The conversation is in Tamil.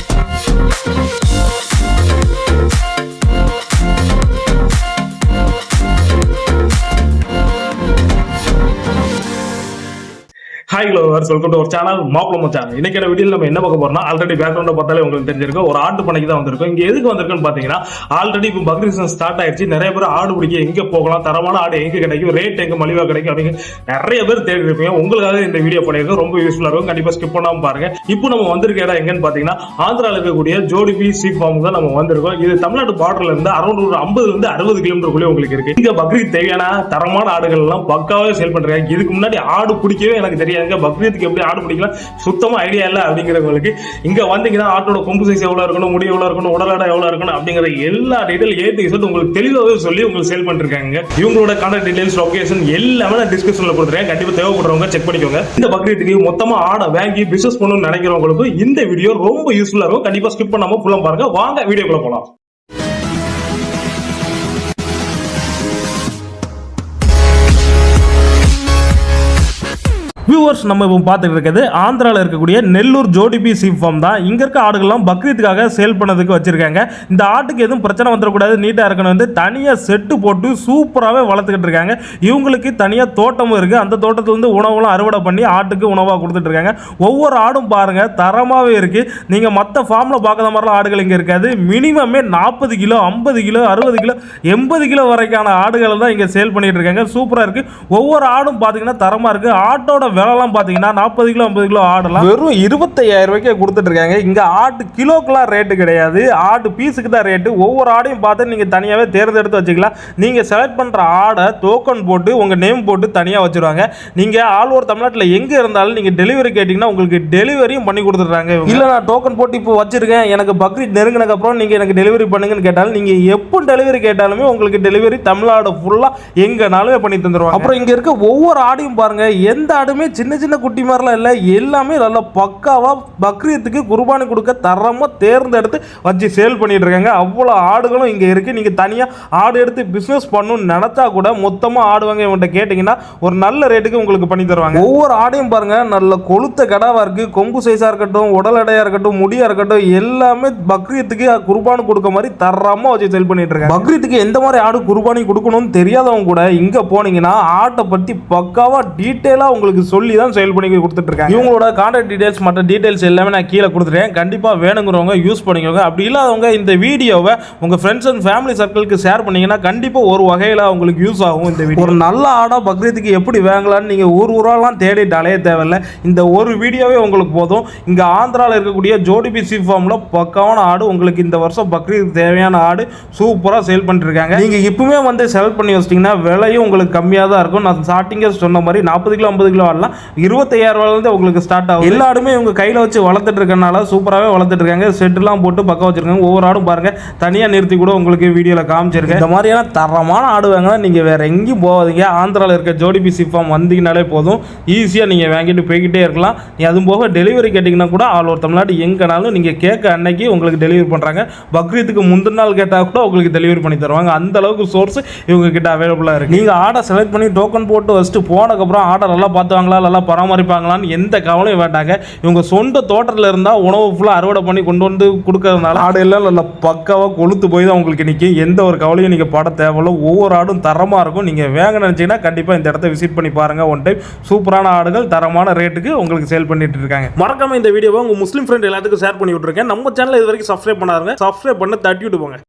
すごい! ஹாய் லோவர்ஸ் வெல்கம் டு ஒரு சேனல் மாப்பிளம் சேனல் இன்னைக்கு வீடியோ நம்ம என்ன பார்க்க போறோம்னா ஆல்ரெடி பேக்ரவுண்ட பார்த்தாலே உங்களுக்கு தெரிஞ்சிருக்கும். ஒரு ஆட்டு பண்ணிக்கு தான் வந்திருக்கும். இங்க எதுக்கு வந்திருக்குன்னு பாத்தீங்கன்னா ஆல்ரெடி இப்போ பக்ரீத் ஸ்டார்ட் ஆயிடுச்சு நிறைய பேர் ஆடு பிடிக்க எங்க போகலாம் தரமான ஆடு எங்க கிடைக்கும் ரேட் எங்க மலிவா கிடைக்கும் அப்படிங்க நிறைய பேர் தேடி இருப்பீங்க. உங்களுக்காக இந்த வீடியோ பண்ணியிருக்கோம். ரொம்ப யூஸ்ஃபுல்லா இருக்கும். கண்டிப்பா ஸ்கிப் பண்ணாம பாருங்க. இப்போ நம்ம வந்திருக்க இடம் எங்கன்னு பாத்தீங்கன்னா ஆந்திரால இருக்கக்கூடிய ஜோடி பி சீப் ஃபார்ம் தான் நம்ம வந்திருக்கோம். இது தமிழ்நாடு பார்டர்ல இருந்து அரௌண்ட் ஒரு ஐம்பதுல இருந்து அறுபது கிலோமீட்டருக்குள்ளே உங்களுக்கு இருக்கு. இங்க பக்ரீத் தேவையான தரமான ஆடுகள் எல்லாம் பக்காவே சேல் பண்றாங்க இதுக்கு முன்னாடி ஆடு பிடிக்கவே எனக்கு தெரியாது. தெரியாதுங்க பக்ரீத்துக்கு எப்படி ஆடு பிடிக்கலாம் சுத்தமா ஐடியா இல்லை அப்படிங்கிறவங்களுக்கு இங்க வந்தீங்கன்னா ஆட்டோட கொம்பு சைஸ் எவ்வளோ இருக்கணும் முடி எவ்வளோ இருக்கணும் உடல் எடை எவ்வளவு இருக்கணும் அப்படிங்கிற எல்லா டீட்டெயில் ஏத்து சொல்லி உங்களுக்கு தெளிவாகவே சொல்லி உங்களுக்கு சேல் பண்ணிருக்காங்க. இவங்களோட கான்டாக்ட் டீடைல்ஸ் லொகேஷன் எல்லாமே நான் டிஸ்கிரிப்ஷனில் கொடுத்துருக்கேன் கண்டிப்பாக தேவைப்படுறவங்க செக் பண்ணிக்கோங்க. இந்த பக்ரீத்துக்கு மொத்தமா ஆடை வாங்கி பிசினஸ் பண்ணணும்னு நினைக்கிறவங்களுக்கு இந்த வீடியோ ரொம்ப யூஸ்ஃபுல்லாக இருக்கும். கண்டிப்பா ஸ்கிப் பண்ணாம ஃபுல்லாக பாருங்க. வாங்க வீடியோக்குள்ள போகலாம் வியூவர்ஸ் நம்ம இப்போ பார்த்துட்டு இருக்கிறது ஆந்திராவில் இருக்கக்கூடிய நெல்லூர் ஜோடிபி சீப் ஃபார்ம் தான். இங்கே இருக்க ஆடுகள்லாம் பக்ரீத்துக்காக சேல் பண்ணதுக்கு வச்சுருக்காங்க. இந்த ஆட்டுக்கு எதுவும் பிரச்சனை வந்துடக்கூடாது நீட்டாக இருக்கணும் வந்து தனியாக செட்டு போட்டு சூப்பராகவே வளர்த்துக்கிட்டு இருக்காங்க. இவங்களுக்கு தனியாக தோட்டமும் இருக்குது அந்த தோட்டத்துல வந்து உணவுலாம் அறுவடை பண்ணி ஆட்டுக்கு உணவாக கொடுத்துட்டு இருக்காங்க. ஒவ்வொரு ஆடும் பாருங்கள் தரமாகவே இருக்குது நீங்கள் மற்ற ஃபார்மில் பார்க்குற மாதிரிலாம் ஆடுகள் இங்கே இருக்காது. மினிமமே நாற்பது கிலோ ஐம்பது கிலோ அறுபது கிலோ எண்பது கிலோ வரைக்கான ஆடுகள் தான் இங்கே சேல் பண்ணிகிட்டு இருக்காங்க. சூப்பராக இருக்குது ஒவ்வொரு ஆடும் பார்த்தீங்கன்னா தரமாக இருக்குது ஆட்டோட விலைலாம் பார்த்தீங்கன்னா நாற்பது கிலோ ஐம்பது கிலோ ஆடலாம். வெறும் இருபத்தையாயிரம் ரூபாய்க்கு கொடுத்துட்டு இருக்காங்க இங்கே ஆட்டு கிலோக்கெலாம் ரேட்டு கிடையாது. ஆட்டு பீஸுக்கு தான் ரேட்டு ஒவ்வொரு ஆடையும் பார்த்து நீங்கள் தனியாகவே தேர்ந்தெடுத்து வச்சுக்கலாம். நீங்கள் செலக்ட் பண்ணுற ஆடை டோக்கன் போட்டு உங்கள் நேம் போட்டு தனியாக வச்சுருவாங்க. நீங்கள் ஆல் ஓவர் தமிழ்நாட்டில் எங்கே இருந்தாலும் நீங்கள் டெலிவரி கேட்டிங்கன்னா உங்களுக்கு டெலிவரியும் பண்ணி கொடுத்துட்றாங்க இல்லை நான் டோக்கன் போட்டு இப்போ வச்சிருக்கேன். எனக்கு பக்ரீத் நெருங்கினதுக்கப்புறம் நீங்கள் எனக்கு டெலிவரி பண்ணுங்கன்னு கேட்டாலும் நீங்கள் எப்போ டெலிவரி கேட்டாலுமே உங்களுக்கு டெலிவரி தமிழ்நாடு ஃபுல்லாக எங்கேனாலுமே பண்ணி தந்துடுவாங்க அப்புறம் இங்கே இருக்க ஒவ்வொரு ஆடையும் பாருங்க. எந்த ஆடுமே எல்லாமே சின்ன சின்ன குட்டி மாதிரிலாம் இல்லை. எல்லாமே நல்லா பக்காவாக பக்ரீத்துக்கு குர்பானி கொடுக்க தரமாக தேர்ந்தெடுத்து வச்சு சேல் பண்ணிகிட்டு இருக்காங்க. அவ்வளோ ஆடுகளும் இங்கே இருக்குது நீங்கள் தனியாக ஆடு எடுத்து பிஸ்னஸ் பண்ணணும்னு நினச்சா கூட மொத்தமாக ஆடுவாங்க இவன்கிட்ட கேட்டிங்கன்னா ஒரு நல்ல ரேட்டுக்கு உங்களுக்கு பண்ணி தருவாங்க. ஒவ்வொரு ஆடையும் பாருங்கள் நல்ல கொளுத்த கடாவாக இருக்குது கொம்பு சைஸாக இருக்கட்டும் உடல் எடையாக இருக்கட்டும் முடியாக இருக்கட்டும் எல்லாமே பக்ரீத்துக்கு குர்பானி கொடுக்க மாதிரி தரமாக வச்சு சேல் பண்ணிட்டு இருக்காங்க. பக்ரீத்துக்கு எந்த மாதிரி ஆடு குர்பானி கொடுக்கணும்னு தெரியாதவங்க கூட இங்கே போனீங்கன்னா ஆட்டை பற்றி பக்காவாக டீட்டெயிலாக உங்களுக்கு சொல்லி தான் சேல் பண்ணி கொடுத்துட்டு இருக்காங்க இவங்களோட கான்டாக்ட் டீடைல்ஸ் மற்ற டீடைல்ஸ் எல்லாமே நான் கீழே கொடுத்துட்டேன் கண்டிப்பாக வேணுங்கிறவங்க யூஸ் பண்ணிக்கோங்க. அப்படி இல்லாதவங்க இந்த வீடியோவை உங்கள் ஃப்ரெண்ட்ஸ் அண்ட் ஃபேமிலி சர்க்கிளுக்கு ஷேர் பண்ணீங்கன்னா கண்டிப்பாக ஒரு வகையில் உங்களுக்கு யூஸ் ஆகும் இந்த வீடியோ ஒரு நல்ல ஆடாக பக்ரீத்துக்கு எப்படி வாங்கலாம்னு நீங்கள் ஊர் ஊரெல்லாம் தேடிட்டு அலைய தேவையில்ல. இந்த ஒரு வீடியோவே உங்களுக்கு போதும். இங்கே ஆந்திராவில் இருக்கக்கூடிய ஜோடிபி சி ஃபார்மில் பக்காவான ஆடு உங்களுக்கு இந்த வருஷம் பக்ரீத் தேவையான ஆடு சூப்பராக சேல் பண்ணிருக்காங்க நீங்கள் இப்பவுமே வந்து செலக்ட் பண்ணி வச்சிட்டிங்கன்னா விலையும் உங்களுக்கு கம்மியாக தான் இருக்கும். நான் ஸ்டார்டிங்கே சொன்ன மாதிரி நாற்பது கிலோ ஐம்பது கிலோ ஆடலாம் இருபத்தையாயிரம் ரூபாயிலேருந்து உங்களுக்கு ஸ்டார்ட் ஆகும் எல்லா ஆடுமே இவங்க கையில் வச்சு வளர்த்துட்டு இருக்கனால சூப்பராகவே வளர்த்துட்டு இருக்காங்க. செட்டுலாம் போட்டு பக்கம் வச்சிருக்காங்க. ஒவ்வொரு ஆடும் பாருங்க. தனியாக நிறுத்தி கூட உங்களுக்கு வீடியோவில் காமிச்சிருக்கேன். இந்த மாதிரியான தரமான ஆடு வாங்கினா நீங்கள் வேற எங்கேயும் போகாதீங்க. ஆந்திராவில் இருக்க ஜோடிபி சிஃபாம் வந்தீங்கனாலே போதும். ஈஸியாக நீங்கள் வாங்கிட்டு போய்கிட்டே இருக்கலாம். நீ அதுவும் போக டெலிவரி கேட்டிங்கன்னா கூட ஆல் ஓவர் தமிழ்நாடு எங்கேனாலும் நீங்கள் கேட்க அன்னைக்கு உங்களுக்கு டெலிவரி பண்ணுறாங்க பக்ரீத்துக்கு முந்தின நாள் கேட்டால் கூட உங்களுக்கு டெலிவரி பண்ணி தருவாங்க. அந்த அளவுக்கு சோர்ஸ் இவங்க கிட்ட அவைலபிளாக இருக்குது நீங்கள் ஆர்டர் செலக்ட் பண்ணி டோக்கன் போட்டு வச்சுட்டு போனதுக்கப்புறம் ஆர்டர் நல்லா பார்த்துவாங்களா நல்லா பராமரிப்பாங்களான்னு எந்த கவலையும் வேண்டாங்க. இவங்க சொந்த தோட்டத்தில் இருந்தால் உணவு ஃபுல்லாக அறுவடை பண்ணி கொண்டு வந்து கொடுக்கறதுனால ஆடு எல்லாம் நல்லா பக்காவாக கொளுத்து போய் தான் உங்களுக்கு நிற்கும் எந்த ஒரு கவலையும் நீங்கள் பட தேவையில்ல. ஒவ்வொரு ஆடும் தரமாக இருக்கும். நீங்கள் வேங்க நினச்சிங்கன்னா கண்டிப்பாக இந்த இடத்த விசிட் பண்ணி பாருங்கள் ஒன் டைம் சூப்பரான ஆடுகள் தரமான ரேட்டுக்கு உங்களுக்கு சேல் பண்ணிட்டு இருக்காங்க. மறக்காம இந்த வீடியோவை உங்கள் முஸ்லீம் ஃப்ரெண்ட் எல்லாத்துக்கும் ஷேர் பண்ணி விட்டுருக்கேன். நம்ம சேனல் இது வரைக்கும் சப்ஸ்கிரைப் பண்ணாருங்க சப்ஸ்கிரைப் பண்ண தட்டி விட்டு போங்க.